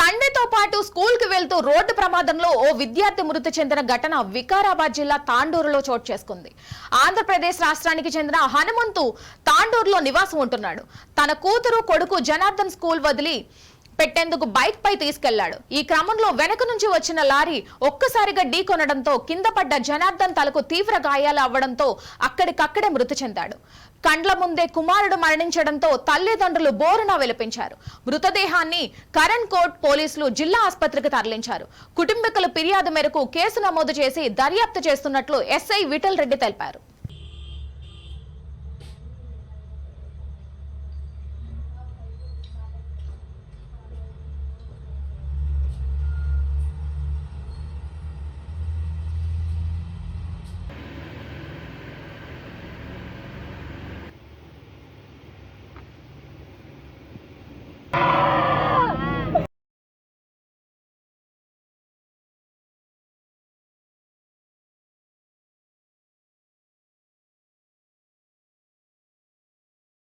తండ్రితో పాటు స్కూల్కి వెళ్తూ రోడ్డు ప్రమాదంలో ఓ విద్యార్థి మృతి చెందిన ఘటన వికారాబాద్ జిల్లా తాండూరులో చోటు చేసుకుంది. ఆంధ్రప్రదేశ్ రాష్ట్రానికి చెందిన హనుమంతు తాండూరులో నివాసం ఉంటున్నాడు. తన కూతురు కొడుకు జనార్దన్ స్కూల్ వదిలి పెట్టేందుకు బైక్ పై తీసుకెళ్ళాడు. ఈ క్రమంలో వెనక నుంచి వచ్చిన లారీ ఒక్కసారిగా ఢీకొనడంతో కింద పడ్డ జనార్దన్ తలకు తీవ్ర గాయాలు అవ్వడంతో అక్కడికక్కడే మృతి చెందాడు. కండ్ల ముందే కుమారుడు మరణించడంతో తల్లిదండ్రులు బోరున విలపించారు. మృతదేహాన్ని కరణ్ కోట్ పోలీసులు జిల్లా ఆసుపత్రికి తరలించారు. కుటుంబీకుల ఫిర్యాదు మేరకు కేసు నమోదు చేసి దర్యాప్తు చేస్తున్నట్లు ఎస్ఐ విఠల్ రెడ్డి తెలిపారు.